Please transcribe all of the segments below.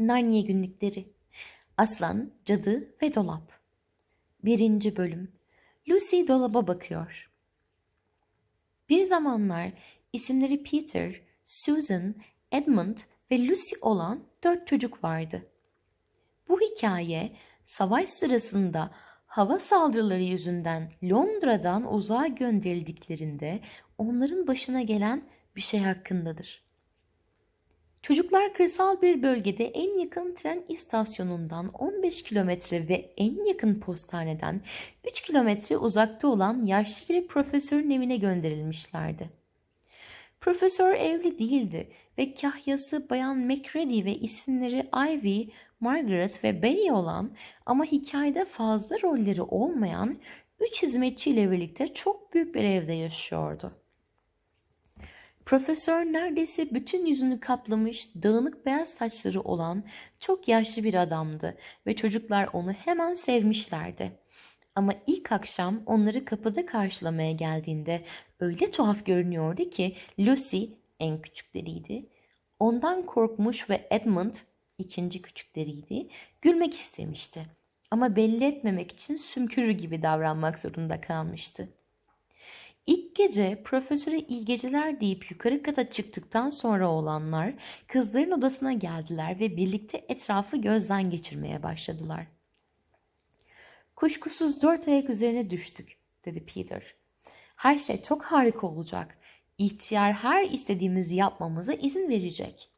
Narnia Günlükleri Aslan, Cadı ve Dolap 1. Bölüm Lucy dolaba bakıyor. Bir zamanlar isimleri Peter, Susan, Edmund ve Lucy olan dört çocuk vardı. Bu hikaye savaş sırasında hava saldırıları yüzünden Londra'dan uzağa gönderildiklerinde onların başına gelen bir şey hakkındadır. Çocuklar kırsal bir bölgede en yakın tren istasyonundan 15 kilometre ve en yakın postaneden 3 kilometre uzakta olan yaşlı bir profesörün evine gönderilmişlerdi. Profesör evli değildi ve kahyası Bayan Macready ve isimleri Ivy, Margaret ve Betty olan ama hikayede fazla rolleri olmayan üç hizmetçiyle birlikte çok büyük bir evde yaşıyordu. Profesör neredeyse bütün yüzünü kaplamış, dağınık beyaz saçları olan çok yaşlı bir adamdı ve çocuklar onu hemen sevmişlerdi. Ama ilk akşam onları kapıda karşılamaya geldiğinde öyle tuhaf görünüyordu ki Lucy en küçükleriydi. Ondan korkmuş ve Edmund ikinci küçükleriydi. Gülmek istemişti. Ama belli etmemek için sümkürü gibi davranmak zorunda kalmıştı. İlk gece profesöre iyi geceler deyip yukarı kata çıktıktan sonra olanlar kızların odasına geldiler ve birlikte etrafı gözden geçirmeye başladılar. Kuşkusuz dört ayak üzerine düştük, dedi Peter. Her şey çok harika olacak. İhtiyar her istediğimizi yapmamıza izin verecek.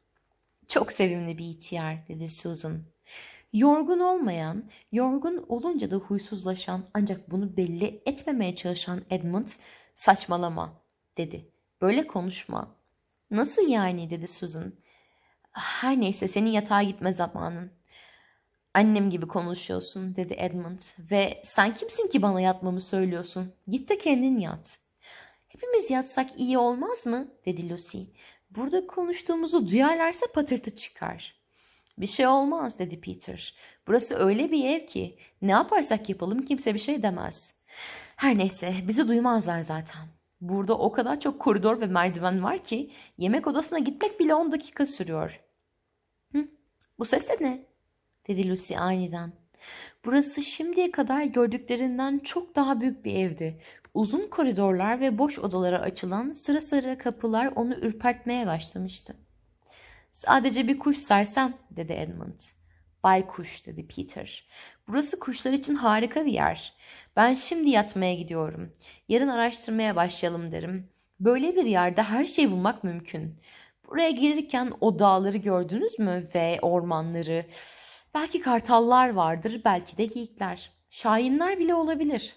Çok sevimli bir ihtiyar, dedi Susan. Yorgun olmayan, yorgun olunca da huysuzlaşan ancak bunu belli etmemeye çalışan Edmund, saçmalama, dedi. Böyle konuşma. Nasıl yani, dedi Susan. Her neyse senin yatağa gitme zamanın. Annem gibi konuşuyorsun dedi Edmund ve sen kimsin ki bana yatmamı söylüyorsun? Git de kendin yat. Hepimiz yatsak iyi olmaz mı? dedi Lucy. Burada konuştuğumuzu duyarlarsa patırtı çıkar. Bir şey olmaz dedi Peter. Burası öyle bir ev ki ne yaparsak yapalım kimse bir şey demez. Her neyse bizi duymazlar zaten. Burada o kadar çok koridor ve merdiven var ki yemek odasına gitmek bile 10 dakika sürüyor. Hı, bu ses de ne? dedi Lucy aniden. Burası şimdiye kadar gördüklerinden çok daha büyük bir evdi. Uzun koridorlar ve boş odalara açılan sıra sıra kapılar onu ürpertmeye başlamıştı. Sadece bir kuş sersem dedi Edmund. Bay kuş dedi Peter. Burası kuşlar için harika bir yer. Ben şimdi yatmaya gidiyorum. Yarın araştırmaya başlayalım derim. Böyle bir yerde her şeyi bulmak mümkün. Buraya gelirken o dağları gördünüz mü ve ormanları? Belki kartallar vardır, belki de geyikler. Şahinler bile olabilir.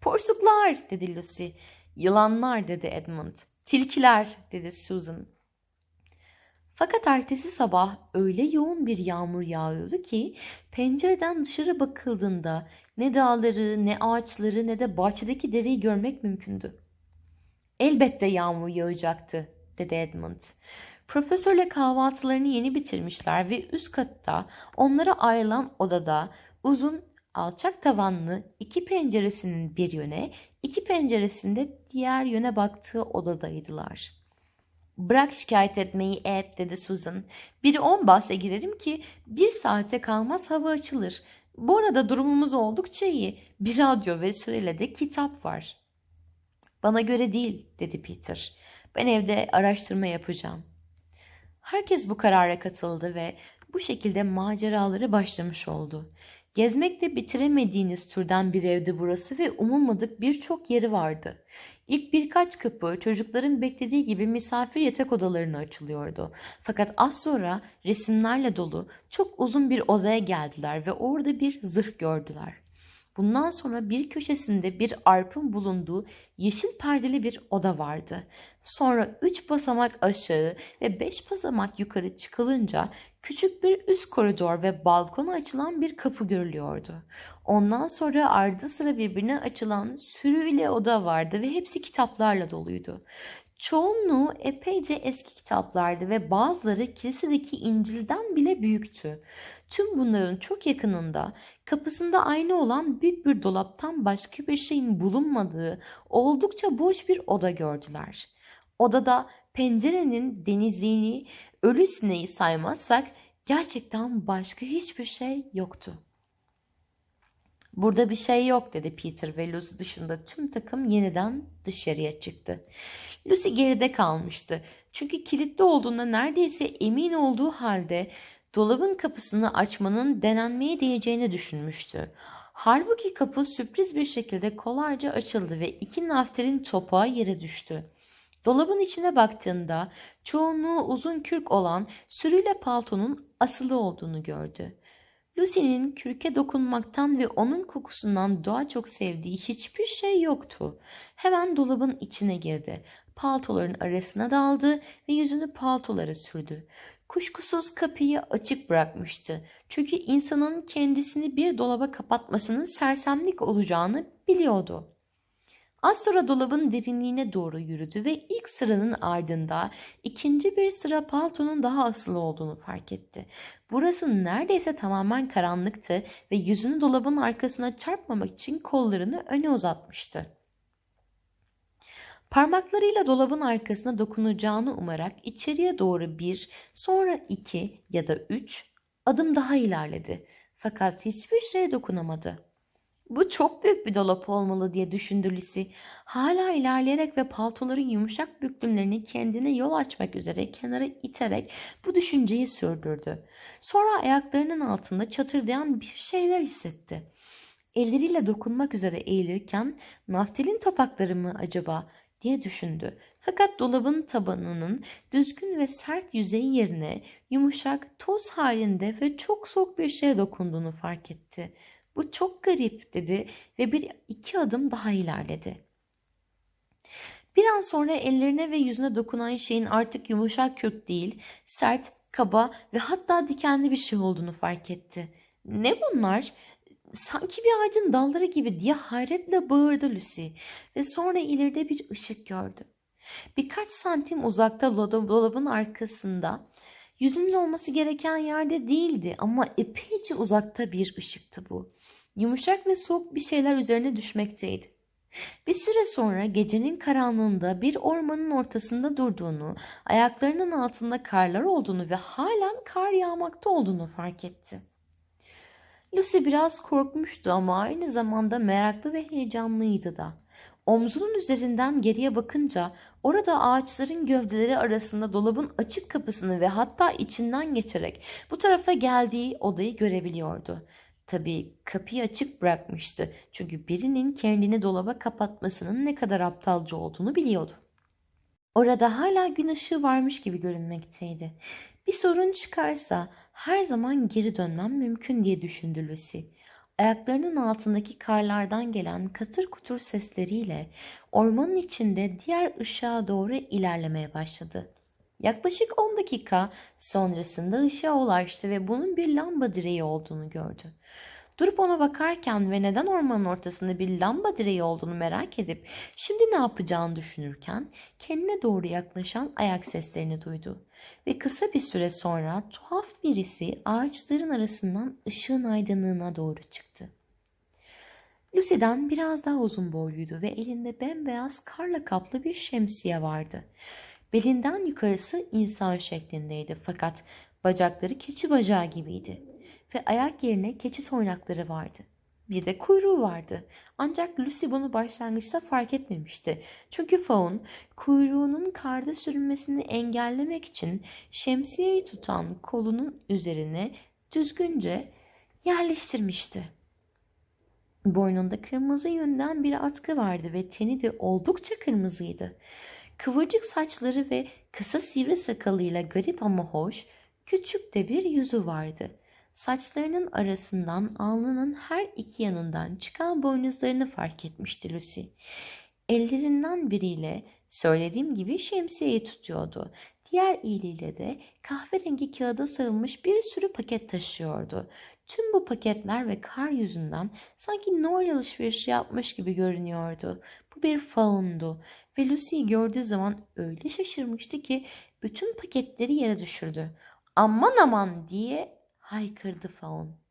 Porsuklar dedi Lucy. Yılanlar dedi Edmund. Tilkiler dedi Susan. Fakat ertesi sabah öyle yoğun bir yağmur yağıyordu ki pencereden dışarı bakıldığında ne dağları, ne ağaçları, ne de bahçedeki dereyi görmek mümkündü. Elbette yağmur yağacaktı, dedi Edmund. Profesörle kahvaltılarını yeni bitirmişler ve üst katta onlara ayrılan odada uzun alçak tavanlı iki penceresinin bir yöne, iki penceresinde diğer yöne baktığı odadaydılar. Bırak şikayet etmeyi et dedi Susan. Biri on bahse girerim ki bir saate kalmaz hava açılır. Bu arada durumumuz oldukça iyi. Bir radyo ve sürele de kitap var. Bana göre değil dedi Peter. Ben evde araştırma yapacağım. Herkes bu karara katıldı ve bu şekilde maceraları başlamış oldu. Gezmekte bitiremediğiniz türden bir evdi burası ve umulmadık birçok yeri vardı. İlk birkaç kapı çocukların beklediği gibi misafir yatak odalarına açılıyordu. Fakat az sonra resimlerle dolu çok uzun bir odaya geldiler ve orada bir zırh gördüler. Bundan sonra bir köşesinde bir arpın bulunduğu yeşil perdeli bir oda vardı. Sonra üç basamak aşağı ve beş basamak yukarı çıkılınca küçük bir üst koridor ve balkona açılan bir kapı görülüyordu. Ondan sonra ardı sıra birbirine açılan sürüyle oda vardı ve hepsi kitaplarla doluydu. Çoğunluğu epeyce eski kitaplardı ve bazıları kilisedeki İncil'den bile büyüktü. Tüm bunların çok yakınında kapısında ayna olan büyük bir dolaptan başka bir şeyin bulunmadığı oldukça boş bir oda gördüler. Odada pencerenin denizliğini ölü sineği saymazsak Gerçekten başka hiçbir şey yoktu. Burada bir şey yok dedi Peter ve Lucy dışında tüm takım yeniden dışarıya çıktı. Lucy geride kalmıştı. Çünkü kilitli olduğuna neredeyse emin olduğu halde dolabın kapısını açmanın denenmeye değeceğini düşünmüştü. Halbuki kapı sürpriz bir şekilde kolayca açıldı ve iki naftalin topağı yere düştü. Dolabın içine baktığında çoğunluğu uzun kürk olan sürüyle paltonun asılı olduğunu gördü. Lucy'nin kürke dokunmaktan ve onun kokusundan daha çok sevdiği hiçbir şey yoktu. Hemen dolabın içine girdi. Paltoların arasına daldı ve yüzünü paltolara sürdü. Kuşkusuz kapıyı açık bırakmıştı. Çünkü insanın kendisini bir dolaba kapatmasının sersemlik olacağını biliyordu. Az sonra dolabın derinliğine doğru yürüdü ve ilk sıranın ardında ikinci bir sıra paltonun daha asılı olduğunu fark etti. Burası neredeyse tamamen karanlıktı ve yüzünü dolabın arkasına çarpmamak için kollarını öne uzatmıştı. Parmaklarıyla dolabın arkasına dokunacağını umarak içeriye doğru bir, sonra iki ya da üç adım daha ilerledi. Fakat hiçbir şeye dokunamadı. Bu çok büyük bir dolap olmalı diye düşündü Lucy. Hala ilerleyerek ve paltoların yumuşak büklümlerini kendine yol açmak üzere kenara iterek bu düşünceyi sürdürdü. Sonra ayaklarının altında çatırdayan bir şeyler hissetti. Elleriyle dokunmak üzere eğilirken naftalin topakları mı acaba diye düşündü. Fakat dolabın tabanının düzgün ve sert yüzeyi yerine yumuşak, toz halinde ve çok soğuk bir şeye dokunduğunu fark etti. Bu çok garip dedi ve bir iki adım daha ilerledi. Bir an sonra ellerine ve yüzüne dokunan şeyin artık yumuşak kürk değil, sert, kaba ve hatta dikenli bir şey olduğunu fark etti. Ne bunlar? Sanki bir ağacın dalları gibi diye hayretle bağırdı Lucy ve sonra ileride bir ışık gördü. Birkaç santim uzakta dolabın arkasında yüzünün olması gereken yerde değildi ama epeyce uzakta bir ışıktı bu. Yumuşak ve soğuk bir şeyler üzerine düşmekteydi. Bir süre sonra gecenin karanlığında bir ormanın ortasında durduğunu, ayaklarının altında karlar olduğunu ve halen kar yağmakta olduğunu fark etti. Lucy biraz korkmuştu ama aynı zamanda meraklı ve heyecanlıydı da. Omzunun üzerinden geriye bakınca orada ağaçların gövdeleri arasında dolabın açık kapısını ve hatta içinden geçerek bu tarafa geldiği odayı görebiliyordu. Tabii kapıyı açık bırakmıştı çünkü birinin kendini dolaba kapatmasının ne kadar aptalca olduğunu biliyordu. Orada hala gün ışığı varmış gibi görünmekteydi. Bir sorun çıkarsa her zaman geri dönmem mümkün diye düşündü Lucy. Ayaklarının altındaki karlardan gelen katır kutur sesleriyle ormanın içinde diğer ışığa doğru ilerlemeye başladı. Yaklaşık 10 dakika sonrasında ışığa ulaştı ve bunun bir lamba direği olduğunu gördü. Durup ona bakarken ve neden ormanın ortasında bir lamba direği olduğunu merak edip şimdi ne yapacağını düşünürken kendine doğru yaklaşan ayak seslerini duydu. Ve kısa bir süre sonra tuhaf birisi ağaçların arasından ışığın aydınlığına doğru çıktı. Lucy'den biraz daha uzun boyluydu ve elinde bembeyaz karla kaplı bir şemsiye vardı. Belinden yukarısı insan şeklindeydi fakat bacakları keçi bacağı gibiydi ve ayak yerine keçi toynakları vardı. Bir de kuyruğu vardı. Ancak Lucy bunu başlangıçta fark etmemişti. Çünkü Fawn kuyruğunun karda sürünmesini engellemek için şemsiyeyi tutan kolunun üzerine düzgünce yerleştirmişti. Boynunda kırmızı yönden bir atkı vardı ve teni de oldukça kırmızıydı. Kıvırcık saçları ve kısa sivri sakalıyla garip ama hoş, küçük de bir yüzü vardı. Saçlarının arasından alnının her iki yanından çıkan boynuzlarını fark etmişti Lucy. Ellerinden biriyle söylediğim gibi şemsiyeyi tutuyordu. Diğer eliyle de kahverengi kağıda sarılmış bir sürü paket taşıyordu. Tüm bu paketler ve kar yüzünden sanki Noel alışverişi yapmış gibi görünüyordu. Bu bir faundu ve Lucy'yi gördüğü zaman öyle şaşırmıştı ki bütün paketleri yere düşürdü. Aman aman diye haykırdı Faun.